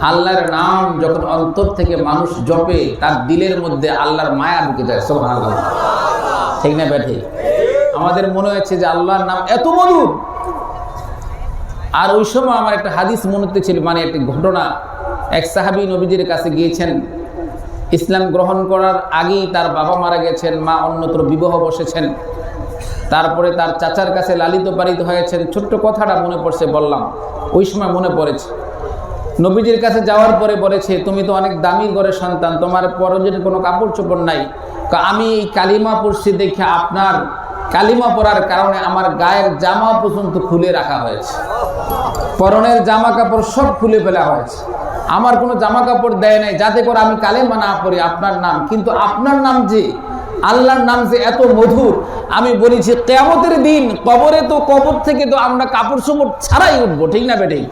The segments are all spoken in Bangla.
আল্লাহর নাম যখন অন্তর থেকে মানুষ জপে, তার দিলের মধ্যে আল্লাহর মায়া ঢুকে যায়, সুবহানাল্লাহ। ঠিক না ব্যাঠে? আমাদের মনে হচ্ছে যে আল্লাহর নাম এত মধুর। আর ওই সময় আমার একটা হাদিস মনে ছিল মানে একটি ঘটনা। এক সাহাবী নবীজির কাছে গিয়েছেন। ইসলাম গ্রহণ করার আগেই তার বাবা মারা গেছেন, মা অন্যত্র বিবাহ বসেছেন। তারপরে তার চাচার কাছে লালিত পালিত হয়েছেন। ছোট্ট কথাটা মনে পড়ছে, বললাম। ওই সময় মনে পড়েছে নবীজির কাছে যাওয়ার পরে বলেছে, তুমি তো অনেক দামি ঘরের সন্তান, তোমার পরনের কোনো কাপড় চোপড় নাই আমি এই কালিমা পড়ছি দেখে আপনার কালিমা পরার কারণে আমার গায়ের জামা পর্যন্ত খুলে রাখা হয়েছে। পরনের জামা কাপড় সব খুলে ফেলা হয়েছে। আমার কোনো জামা কাপড় দেয় নাই, যাতে করে আমি কালিমা না পড়ি আপনার নাম। কিন্তু আপনার নাম যে? আল্লাহর নাম যে এত মধুর, আমি বলেছি, কেয়ামতের দিন কবরে তো কবর থেকে তো আমরা কাপড় চোপড় ছাড়াই উঠবো। ঠিক না বেটেই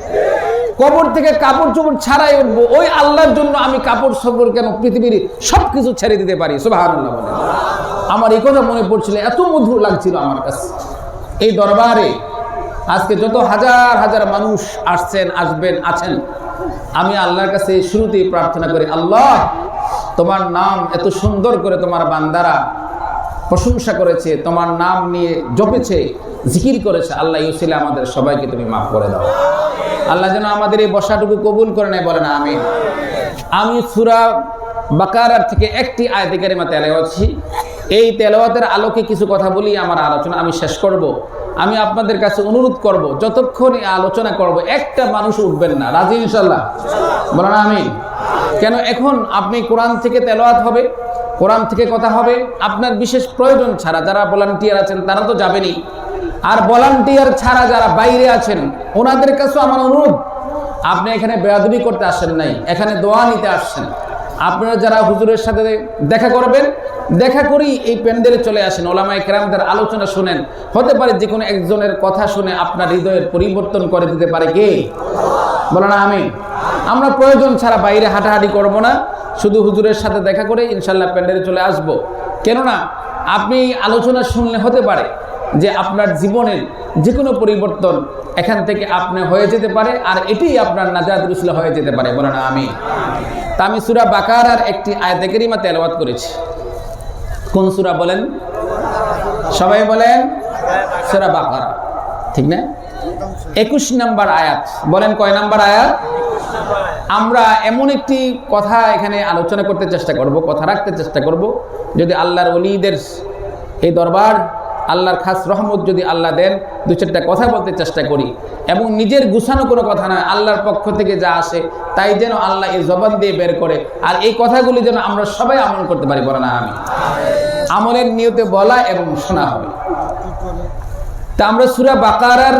কবর থেকে কাপড় চোপড় ছাড়াই উঠবো। ওই আল্লাহর জন্য আমি কাপড় চোপড় কেন পৃথিবীর সব কিছু ছেড়ে দিতে পারি? বলে আমার এই কথা মনে পড়ছিল, এত মধুর লাগছিল আমার কাছে। এই দরবারে আজকে যত হাজার হাজার মানুষ আসছেন, আসবেন, আছেন, আমি আল্লাহর কাছে শুরুতেই প্রার্থনা করি, আল্লাহ তোমার নাম এত সুন্দর করে তোমার বান্দারা প্রশংসা করেছে, তোমার নাম নিয়ে জপেছে, জিকির করেছে, আল্লাহ ইউসিলে আমাদের সবাইকে তুমি মাফ করে দাও। আল্লাহ যেন আমাদের এই বসাটুকু কবুল করে নেয়, বলে না আমি আমি সুরা বাকারার থেকে একটি আয়তে কারিমা তেলাওয়াচ্ছি এই তেলাওয়াতের আলোকে কিছু কথা বলি, আমার আলোচনা আমি শেষ করব। আমি আপনাদের কাছে অনুরোধ করব, যতক্ষণ আলোচনা করব, একটা মানুষ উঠবেন না। রাজি ইনশাল্লাহ বলেন আমি কেন এখন আপনি কোরআন থেকে তেলাওয়াত হবে, কোরআন থেকে কথা হবে, আপনার বিশেষ প্রয়োজন ছাড়া যারা ভলান্টিয়ার আছেন তারা তো যাবেনই। আর ভলান্টিয়ার ছাড়া যারা বাইরে আছেন, ওনাদের কাছেও আমার অনুরোধ, আপনি এখানে বেয়াদবি করতে আসেন নাই, এখানে দোয়া নিতে আসছেন। আপনারা যারা হুজুরের সাথে দেখা করবেন, দেখা করি এই প্যান্ডেলে চলে আসেন ওলামাই কেরামদের আলোচনা শুনেন। হতে পারে যে কোনো একজনের কথা শুনে আপনার হৃদয়ের পরিবর্তন করে দিতে পারে কে? বলো না আমি আমরা প্রয়োজন ছাড়া বাইরে হাঁটাহাঁটি করব না। শুধু হুজুরের সাথে দেখা করে ইনশাল্লাহ প্যান্ডেলে চলে আসব। কেননা আপনি আলোচনা শুনলে হতে পারে যে আপনার জীবনের যে কোনো পরিবর্তন এখান থেকে আপনি হয়ে যেতে পারে আর এটাই আপনার নাজাদ রুসলে হয়ে যেতে পারে। বলে না আমি তা আমি সুরা বাকার আর একটি আয়তে কেরিমা তেলাওয়াত করেছি। কোন সুরা বলেন? সবাই বলেন, সুরা বাকারা। ঠিক না? একুশ নাম্বার আয়াত। বলেন কয় নাম্বার আয়াত? আমরা এমন একটি কথা এখানে আলোচনা করতে চেষ্টা করব, কথা রাখতে চেষ্টা করব। যদি আল্লাহর অলিদের এই দরবার, আল্লাহর খাস রহমত যদি আল্লাহ দেন দু চারটা কথা বলতে চেষ্টা করি। এবং নিজের গুছানো কোনো কথা নয়, আল্লাহর পক্ষ থেকে যা আসে, তাই যেন আল্লাহ এই জবান দিয়ে বের করে। আর এই কথাগুলি যেন আমরা সবাই আমল করতে পারি বলে না আমি আমলের নিয়তে বলা এবং শোনা হবে। তা আমরা সুরা বাকারার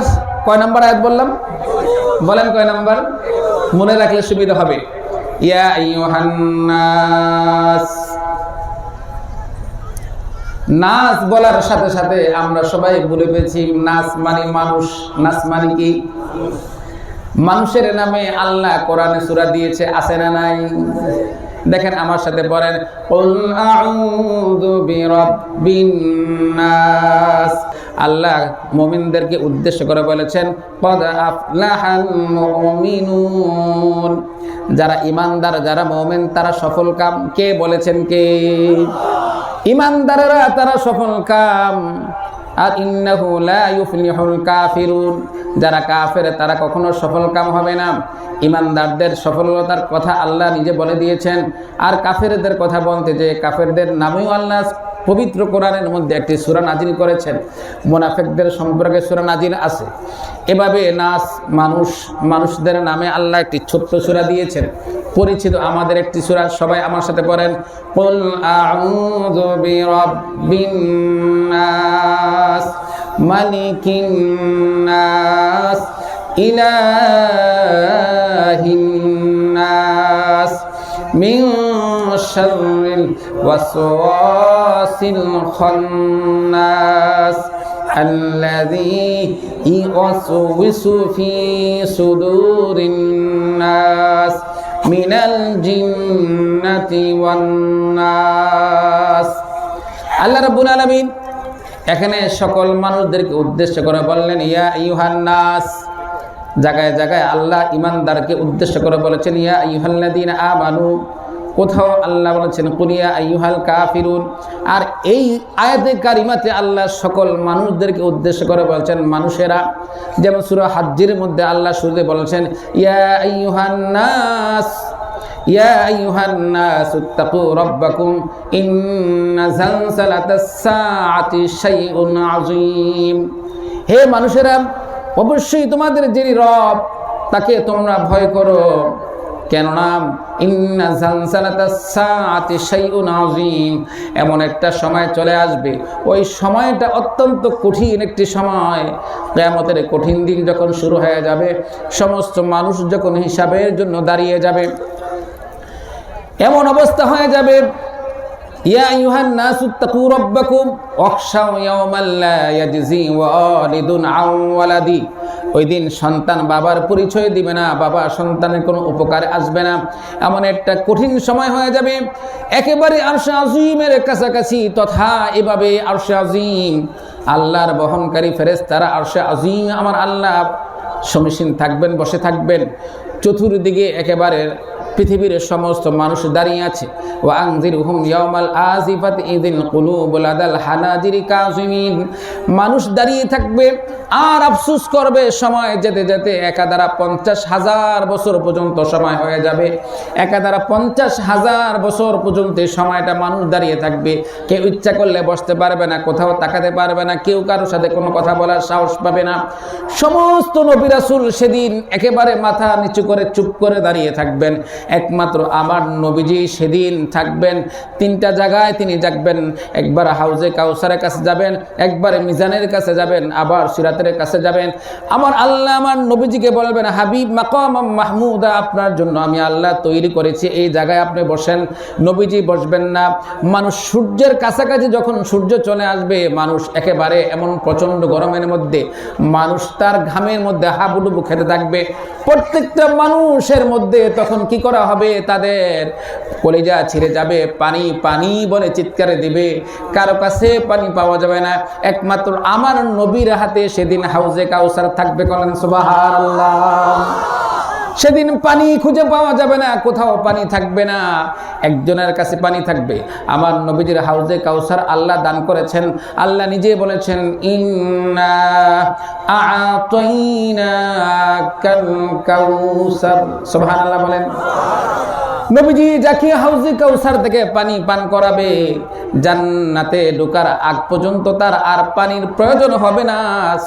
কয় নাম্বার আয়াত বললাম? বলেন কয় নাম্বার? মনে রাখলে সুবিধা হবে। ইয়া নাচ বলার সাথে সাথে আমরা সবাই বলে পেয়েছি নাচ মানে মানুষ নাচ মানে কি? মানুষের নামে আল্লাহ কোরআনে সুরা দিয়েছে আসে না নাই? দেখেন আমার সাথে আউযু আল্লাহ মুমিনদেরকে উদ্দেশ্য করে বলেছেন যারা ইমানদার যারা মুমিন, তারা সফল কাম। কে বলেছেন কে? ইমানদারেরা তারা সফল কাম। আর ইন্নাহু কাফিরুন। যারা কাফের, তারা কখনো সফল কাম হবে না। ইমানদারদের সফলতার কথা আল্লাহ নিজে বলে দিয়েছেন। আর কাফেরদের কথা বলতে যে কাফেরদের নামেও আল্লাহ পবিত্র কোরআনের মধ্যে একটি সুরা নাজিল করেছেন। মোনাফেকদের সম্পর্কে সুরা নাজিল আছে। এভাবে নাস, মানুষ, মানুষদের নামে আল্লাহ একটি ছোট্ট সুরা দিয়েছেন। পরিচিত আমাদের একটি সুরা, সবাই আমার সাথে পড়েন। কুল মিন ওয়াসওয়াসিল খান্নাস الذي يوسوس في صدور الناس من الجنة والناس আল্লাহ রাব্বুল আলামিন এখানে সকল মানুষদেরকে উদ্দেশ্য করে বললেন ইয়া ইউহান নাস জায়গায় জায়গায় আল্লাহ ইমানদারকে উদ্দেশ্য করে বলেছেন ইয়া আইয়ুহাল্লাযীনা আমানু কোথাও আল্লাহ বলেছেন কুনিয়া আইয়ুহাল কাফিরুন আর এই আয়াতে কারিমাতে আল্লাহ সকল মানুষদেরকে উদ্দেশ্য করে বলছেন মানুষেরা যেমন সূরা হাজ্জের মধ্যে আল্লাহ শুরুতে বলেছেন ইয়া আইয়ুহান নাস يا أيها الناس اتقوا ربكم إن زلزلة الساعة شيء عظيم হে মানুষেরা অবশ্যই তোমাদের যিনি রব তাকে তোমরা ভয় করো কেননা এমন একটা সময় চলে আসবে। ওই সময়টা অত্যন্ত কঠিন একটি সময়। কিয়ামতের কঠিন দিন যখন শুরু হয়ে যাবে, সমস্ত মানুষ যখন হিসাবের জন্য দাঁড়িয়ে যাবে, এমন অবস্থা হয়ে যাবে, ইয়া রাব্বাকুম, ওয়াখশাউ ইয়াওমান লা ইয়াজজি ওয়ালিদুন আন ওয়ালাদি। ওই দিন সন্তান বাবার পরিচয় দিবে না, বাবা সন্তানের কোনো উপকার আসবে না। এমন একটা কঠিন সময় হয়ে যাবে। একেবারে আরশে আজিমের কাছাকাছি, তথা এভাবে আরশে আজিম, আল্লাহর বহনকারী ফেরেস তারা আরশে আজিম, আমার আল্লাহ সমীসীন থাকবেন, বসে থাকবেন। চতুর্দিকে একেবারে পৃথিবীর সমস্ত মানুষ দাঁড়িয়ে আছে। ও আংজির হুম ইয়ামাল আজিফাত ইদিন কুলুবুল আদাল হানাজিরি কাজিমিন মানুষ দাঁড়িয়ে থাকবে, আর আফসুস করবে, সময় যেতে যেতে একা দ্বারা পঞ্চাশ হাজার বছর পর্যন্ত সময় হয়ে যাবে। একা দ্বারা পঞ্চাশ হাজার বছর পর্যন্ত সময়টা মানুষ দাঁড়িয়ে থাকবে। কেউ ইচ্ছা করলে বসতে পারবে না, কোথাও তাকাতে পারবে না, কেউ কারোর সাথে কোনো কথা বলার সাহস পাবে না। সমস্ত নবী রাসূল সেদিন একেবারে মাথা নিচু করে চুপ করে দাঁড়িয়ে থাকবেন। একমাত্র আমার নবীজি সেদিন থাকবেন। তিনটা জায়গায় তিনি যাকবেন একবার হাউজে কাউসারের কাছে যাবেন, একবার মিজানের কাছে যাবেন, আবার সিরাতের কাছে যাবেন। আমার আল্লাহ আমার নবীজিকে বলবেন, হাবিব মাকাম মাহমুদা, আপনার জন্য আমি আল্লাহ তৈরি করেছি, এই জায়গায় আপনি বসেন। নবীজি বসবেন না। মানুষ সূর্যের কাছাকাছি যখন সূর্য চলে আসবে, মানুষ একেবারে এমন প্রচণ্ড গরমের মধ্যে, মানুষ তার ঘামের মধ্যে হাবুডুবু খেতে থাকবে। প্রত্যেকটা মানুষের মধ্যে তখন কি করা হবে? তাদের কলিজা ছিঁড়ে যাবে, পানি পানি বলে চিৎকারে দিবে। কারও কাছে পানি পাওয়া যাবে না। একমাত্র আমার নবীর হাতে সেদিন হাউজে কাউসার থাকবে কলেন সুবহানাল্লাহ। সেদিন পানি খুঁজে পাওয়া যাবে না, কোথাও পানি থাকবে না। একজনের কাছে পানি থাকবে। আমার নবীজির হাউজে কাউসার আল্লাহ দান করেছেন। আল্লাহ নিজে বলেছেন, ইন্না বলেন। নবীজি যাকে হাউজে কাউসার থেকে পানি পান করাবে, জান্নাতে ঢোকার আগ পর্যন্ত তার আর পানির প্রয়োজন হবে না,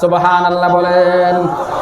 সুবহানাল্লাহ বলেন।